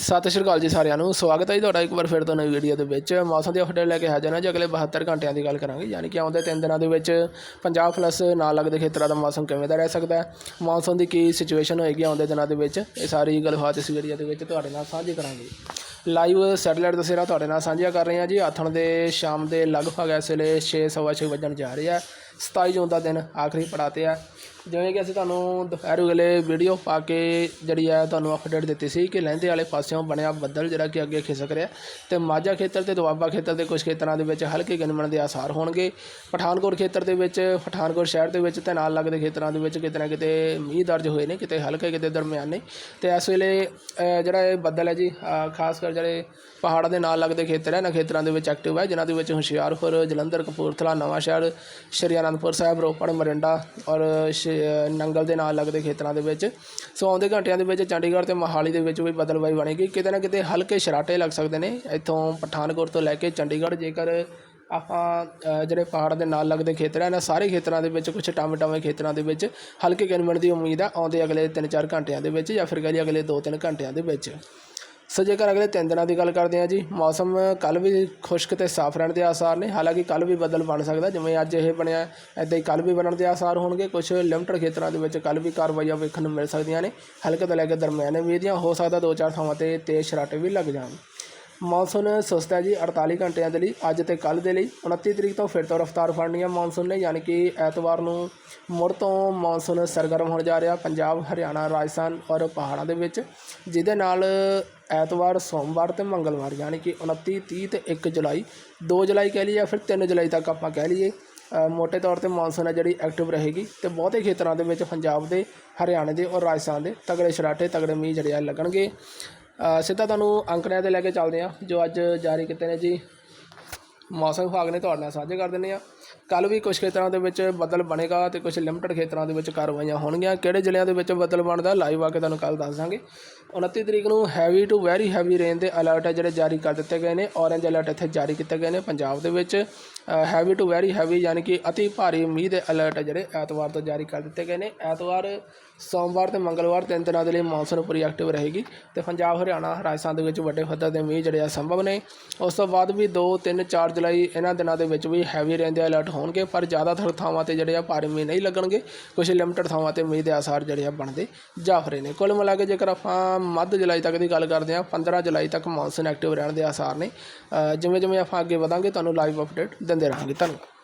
ਸਤਿ ਸ਼੍ਰੀ ਅਕਾਲ ਜੀ ਸਾਰਿਆਂ ਨੂੰ। ਸਵਾਗਤ ਹੈ ਜੀ ਤੁਹਾਡਾ ਇੱਕ ਵਾਰ ਫਿਰ ਤੋਂ ਨਵੀਂ ਵੀਡੀਓ ਦੇ ਵਿੱਚ। ਮੌਸਮ ਦੀ ਅਪਡੇਟ ਲੈ ਕੇ ਹਾਜ਼ਰ ਹਾਂ ਜੀ। ਅਗਲੇ 72 ਘੰਟਿਆਂ ਦੀ ਗੱਲ ਕਰਾਂਗੇ। ਯਾਨੀ ਕਿ ਆਉਂਦੇ ਤਿੰਨ ਦਿਨਾਂ ਦੇ ਵਿੱਚ ਪੰਜਾਬ ਪਲੱਸ ਨਾਲ ਲੱਗਦੇ ਖੇਤਰਾਂ ਦਾ ਮੌਸਮ ਕਿਵੇਂ ਦਾ ਰਹਿ ਸਕਦਾ ਹੈ? ਮੌਨਸੂਨ ਦੀ ਕੀ ਸਿਚੁਏਸ਼ਨ ਹੋਏਗੀ ਆਉਂਦੇ ਦਿਨਾਂ ਦੇ ਵਿੱਚ? ਇਹ ਸਾਰੀ ਗੱਲਬਾਤ ਇਸ ਵੀਡੀਓ ਦੇ ਵਿੱਚ ਤੁਹਾਡੇ ਨਾਲ ਸਾਂਝੀ ਕਰਾਂਗੇ। ਲਾਈਵ ਸੈਟੇਲਾਈਟ ਤਸਵੀਰਾਂ ਤੁਹਾਡੇ ਨਾਲ ਸਾਂਝੀਆਂ ਕਰ ਰਹੇ ਹਾਂ ਜੀ। ਆਥਣ ਦੇ ਸ਼ਾਮ ਦੇ ਲਗਭਗ ਇਸ ਵੇਲੇ 6:30 ਵੱਜਣ ਜਾ ਰਹੇ ਹੈ। 27 ਜੂਨ ਦਾ ਦਿਨ ਆਖਰੀ ਪੜਾਅ 'ਤੇ ਆ। ਜਿਵੇਂ ਕਿ ਅਸੀਂ ਤੁਹਾਨੂੰ ਦੁਪਹਿਰ ਵੇਲੇ ਵੀਡੀਓ ਪਾ ਕੇ ਜਿਹੜੀ ਹੈ ਤੁਹਾਨੂੰ ਅਪਡੇਟ ਦਿੱਤੀ ਸੀ ਕਿ ਲਹਿੰਦੇ ਵਾਲੇ ਪਾਸਿਓਂ ਬਣਿਆ ਬੱਦਲ ਜਿਹੜਾ ਕਿ ਅੱਗੇ ਖਿਸਕ ਰਿਹਾ ਤੇ ਮਾਝਾ ਖੇਤਰ ਤੇ ਦੁਆਬਾ ਖੇਤਰ ਦੇ ਕੁਝ ਖੇਤਰਾਂ ਦੇ ਵਿੱਚ ਹਲਕੇ ਗਿਨਮਣ ਦੇ ਆਸਾਰ ਹੋਣਗੇ। ਪਠਾਨਕੋਟ ਖੇਤਰ ਦੇ ਵਿੱਚ, ਪਠਾਨਕੋਟ ਸ਼ਹਿਰ ਦੇ ਵਿੱਚ ਤੇ ਨਾਲ ਲੱਗਦੇ ਖੇਤਰਾਂ ਦੇ ਵਿੱਚ ਕਿਤੇ ਨਾ ਕਿਤੇ ਮੀਂਹ ਦਰਜ ਹੋਏ ਨੇ, ਕਿਤੇ ਹਲਕੇ ਕਿਤੇ ਦਰਮਿਆਨੇ ਤੇ ਇਸ ਵੇਲੇ ਜਿਹੜਾ ਇਹ ਬੱਦਲ ਹੈ ਜੀ ਖਾਸ ਕਰ ਜਿਹੜੇ ਪਹਾੜਾਂ ਦੇ ਨਾਲ ਲੱਗਦੇ ਖੇਤਰ ਹੈ, ਇਹਨਾਂ ਖੇਤਰਾਂ ਦੇ ਵਿੱਚ ਐਕਟਿਵ ਹੈ, ਜਿਨ੍ਹਾਂ ਦੇ ਵਿੱਚ ਹੁਸ਼ਿਆਰਪੁਰ, ਜਲੰਧਰ, ਕਪੂਰਥਲਾ ਨਵਾਂ ਸ਼ਹਿਰ ਸ਼੍ਰੀ ਅਨੰਦਪੁਰ ਸਾਹਿਬ, ਰੋਪੜ, ਮਰਿੰਡਾ ਔਰ ਸ਼- ਨੰਗਲ ਦੇ ਨਾਲ ਲੱਗਦੇ ਖੇਤਰਾਂ ਦੇ ਵਿੱਚ। ਸੋ ਆਉਂਦੇ ਘੰਟਿਆਂ ਦੇ ਵਿੱਚ ਚੰਡੀਗੜ੍ਹ ਤੇ ਮੋਹਾਲੀ ਦੇ ਵਿੱਚ ਵੀ ਬਦਲਵਾਈ ਬਣੇਗੀ। ਕਿਤੇ ਨਾ ਕਿਤੇ ਹਲਕੇ ਸ਼ਰਾਟੇ ਲੱਗ ਸਕਦੇ ਨੇ। ਇੱਥੋਂ ਪਠਾਨਕੋਟ ਤੋਂ ਲੈ ਕੇ ਚੰਡੀਗੜ੍ਹ ਜੇਕਰ ਆਪਾਂ ਜਿਹੜੇ ਪਹਾੜ ਦੇ ਨਾਲ ਲੱਗਦੇ ਖੇਤਰ ਹੈ ਇਹਨਾਂ ਸਾਰੇ ਖੇਤਰਾਂ ਦੇ ਵਿੱਚ ਕੁਝ ਟਾਵੇਂ ਟਾਵੇਂ ਖੇਤਰਾਂ ਦੇ ਵਿੱਚ ਹਲਕੇ ਗਿਣਮਣ ਦੀ ਉਮੀਦ ਹੈ ਆਉਂਦੇ ਅਗਲੇ 3-4 ਘੰਟਿਆਂ ਦੇ ਵਿੱਚ ਜਾਂ ਫਿਰ ਕਹ ਲਈਏ ਅਗਲੇ 2-3 ਘੰਟਿਆਂ ਦੇ ਵਿੱਚ। ਸੋ ਜੇਕਰ ਅਗਲੇ ਤਿੰਨ ਦਿਨਾਂ ਦੀ ਗੱਲ ਕਰਦੇ ਹਾਂ ਜੀ। ਮੌਸਮ ਕੱਲ ਵੀ ਖੁਸ਼ਕ ਤੇ ਸਾਫ਼ ਰਹਿਣ ਦੇ ਆਸਾਰ ਨੇ। ਹਾਲਾਂਕਿ ਕੱਲ ਵੀ ਬੱਦਲ ਬਣ ਸਕਦਾ, ਜਿਵੇਂ ਅੱਜ ਇਹ ਬਣਿਆ। ਐਦਾਂ ਹੀ ਕੱਲ ਵੀ ਬਣਨ ਦੇ ਆਸਾਰ ਹੋਣਗੇ। ਕੁਝ ਲਿਮਟਡ ਖੇਤਰਾਂ ਦੇ ਵਿੱਚ ਕੱਲ ਵੀ ਕਾਰਵਾਈਆਂ ਵੇਖਣ ਨੂੰ ਮਿਲ ਸਕਦੀਆਂ ਨੇ। ਹਲਕੇ ਤੋਂ ਲੈ ਕੇ ਦਰਮਿਆਨੇ ਵੀ ਇਹਦੀਆਂ ਹੋ ਸਕਦਾ ਦੋ ਚਾਰ ਥਾਵਾਂ ਤੇ ਤੇਜ਼ ਸ਼ਰਾਟੇ ਵੀ ਲੱਗ ਜਾਣ। ਮੌਨਸੂਨ ਸੁਸਤ ਹੈ ਜੀ 48 ਘੰਟਿਆਂ ਦੇ ਲਈ ਅੱਜ ਤੇ ਕੱਲ ਦੇ ਲਈ। 29 ਤਰੀਕ ਤੋਂ ਫਿਰ ਤੋਂ ਰਫ਼ਤਾਰ ਫੜਨੀ ਹੈ ਮੌਨਸੂਨ ਨੇ ਯਾਨੀ ਕਿ ਐਤਵਾਰ ਨੂੰ ਮੁੜ ਤੋਂ ਮੌਨਸੂਨ ਸਰਗਰਮ ਹੋਣ ਜਾ ਰਿਹਾ ਪੰਜਾਬ ਹਰਿਆਣਾ ਰਾਜਸਥਾਨ ਔਰ ਪਹਾੜਾਂ ਦੇ ਵਿੱਚ ਜਿਹਦੇ ਨਾਲ ਐਤਵਾਰ ਸੋਮਵਾਰ ਤੇ ਮੰਗਲਵਾਰ ਯਾਨੀ ਕਿ 29 30 ਤੇ 1 ਜੁਲਾਈ 2 ਜੁਲਾਈ ਕਹਿ ਲਈਏ ਜਾਂ ਫਿਰ 3 ਜੁਲਾਈ ਤੱਕ ਆਪਾਂ ਕਹਿ ਲਈਏ ਅ, ਮੋٹے ਤੌਰ ਤੇ ਮੌਨਸੂਨ ਹੈ ਜਿਹੜੀ ਐਕਟਿਵ ਰਹੇਗੀ ਤੇ ਬਹੁਤੇ ਖੇਤਰਾਂ ਦੇ ਵਿੱਚ ਪੰਜਾਬ ਦੇ ਹਰਿਆਣੇ ਦੇ ਔਰ ਰਾਜਸਥਾਨ ਦੇ ਤਗੜੇ ਸ਼ਰਾਟੇ ਤਗੜੇ ਮੀਂਹ ਜਿਹੜੇ ਆ ਲੱਗਣਗੇ। ਸਿੱਧਾ ਤੁਹਾਨੂੰ ਅੰਕੜਿਆਂ ਤੇ ਲੈ ਕੇ ਚੱਲਦੇ ਹਾਂ, ਜੋ ਅੱਜ ਜਾਰੀ ਕੀਤੇ ਨੇ ਜੀ। ਮੌਸਮ ਵਿਭਾਗ ਨੇ ਤੁਹਾਡੇ ਨਾਲ ਸਾਂਝੇ ਕਰ ਦਿੰਦੇ ਹਾਂ। ਕੱਲ ਵੀ ਕੁਝ ਖੇਤਰਾਂ ਦੇ ਵਿੱਚ ਬੱਦਲ ਬਣੇਗਾ ਤੇ ਕੁਝ ਲਿਮਟਡ ਖੇਤਰਾਂ ਦੇ ਵਿੱਚ ਕਾਰਵਾਈਆਂ ਹੋਣਗੀਆਂ। ਕਿਹੜੇ ਜ਼ਿਲ੍ਹਿਆਂ ਦੇ ਵਿੱਚ ਬੱਦਲ ਬਣਦਾ ਲਾਈਵ ਆ ਕੇ ਤੁਹਾਨੂੰ ਕੱਲ ਦੱਸ ਦਾਂਗੇ। 29 ਤਰੀਕ ਨੂੰ heavy to very heavy rain ਦੇ ਅਲਰਟ ਹੈ ਜਿਹੜੇ ਜਾਰੀ ਕਰ ਦਿੱਤੇ ਗਏ ਨੇ। ਔਰੇਂਜ ਅਲਰਟ ਇੱਥੇ ਜਾਰੀ ਕੀਤੇ ਗਏ ਨੇ ਪੰਜਾਬ ਦੇ ਵਿੱਚ। ਹੈਵੀ ਟੂ ਵੈਰੀ ਹੈਵੀ ਯਾਨੀ ਕਿ ਅਤੀ ਭਾਰੀ ਮੀਂਹ ਦੇ ਅਲਰਟ ਹੈ ਜਿਹੜੇ ਐਤਵਾਰ ਤੋਂ ਜਾਰੀ ਕਰ ਦਿੱਤੇ ਗਏ ਨੇ। ਐਤਵਾਰ, ਸੋਮਵਾਰ ਤੇ ਮੰਗਲਵਾਰ ਤਿੰਨ ਦਿਨਾਂ ਦੇ ਲਈ ਮੌਨਸੂਨ ਪੂਰੀ ਐਕਟਿਵ ਰਹੇਗੀ ਤੇ ਪੰਜਾਬ, ਹਰਿਆਣਾ, ਰਾਜਸਥਾਨ ਦੇ ਵਿੱਚ ਵੱਡੇ ਪੱਧਰ ਦੇ ਮੀਂਹ ਜਿਹੜੇ ਆ ਸੰਭਵ ਨੇ। ਉਸ ਤੋਂ ਬਾਅਦ ਵੀ 2 3 4 ਜੁਲਾਈ ਇਹਨਾਂ ਦਿਨਾਂ ਦੇ ਵਿੱਚ ਵੀ ਹੈਵੀ ਰੇਨ ਦੇ ਅਲਰਟ ਹੋਣਗੇ, ਪਰ ਜ਼ਿਆਦਾਤਰ ਥਾਵਾਂ ਤੇ ਜਿਹੜੇ ਆ ਭਾਰੀ ਮੀਂਹ ਨਹੀਂ ਲੱਗਣਗੇ। ਕੁਝ ਲਿਮਟਡ ਥਾਵਾਂ ਤੇ ਮੀਂਹ ਦੇ ਆਸਾਰ ਜਿਹੜੇ ਆ ਬਣਦੇ ਜਾ ਰਹੇ ਨੇ। ਕੁੱਲ ਮਿਲਾ ਕੇ ਜੇਕਰ ਆਪਾਂ ਮੱਧ ਜੁਲਾਈ ਤੱਕ ਦੀ ਗੱਲ ਕਰਦੇ ਹਾਂ 15 ਜੁਲਾਈ ਤੱਕ ਮੌਨਸੂਨ ਐਕਟਿਵ ਰਹਿਣ ਦੇ ਆਸਾਰ ਨੇ। ਜਿਵੇਂ ਜਿਵੇਂ ਆਪਾਂ ਅੱਗੇ ਵਧਾਂਗੇ, ਤੁਹਾਨੂੰ ਲਾਈਵ ਅਪਡੇਟ ਦਿੰਦੇ ਰਹਾਂਗੇ। ਧੰਨਵਾਦ।